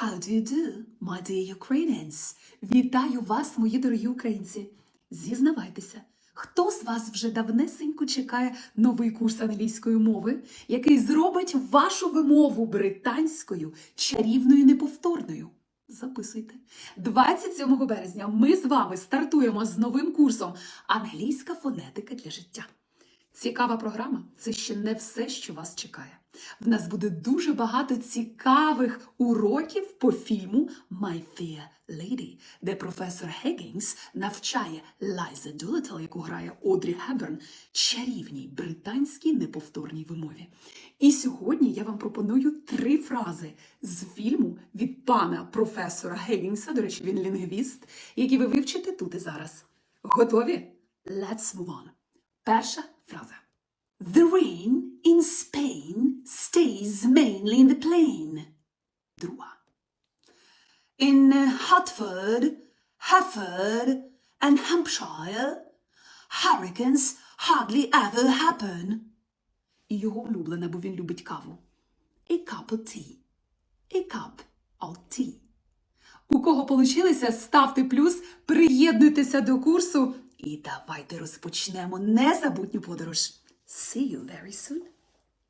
How do you do, my dear Ukrainians? Вітаю вас, мої дорогі українці. Зізнавайтеся, хто з вас вже давнесенько чекає новий курс англійської мови, який зробить вашу вимову британською чарівною неповторною? Записуйте. 27 березня ми з вами стартуємо з новим курсом Англійська фонетика для життя. Цікава програма це ще не все, що вас чекає. В нас буде дуже багато цікавих уроків по фільму My Fair Lady, де професор Геггінс навчає Лайза Дулитл, яку грає Одрі Хеберн, чарівній британській неповторній вимові. І сьогодні я вам пропоную три фрази з фільму від пана професора Геггінса, до речі, він лінгвіст, які ви вивчите тут і зараз. Готові? Let's move on. Перша фраза. The rain in Spain stays mainly in the plain. Друга. In uh, Hartford, Hereford, and Hampshire, hurricanes hardly ever happen. І його улюблена, бо він любить каву. A cup of tea. A cup of tea. У кого получилося, ставте плюс, приєднуйтеся до курсу і давайте розпочнемо незабутню подорож. See you very soon.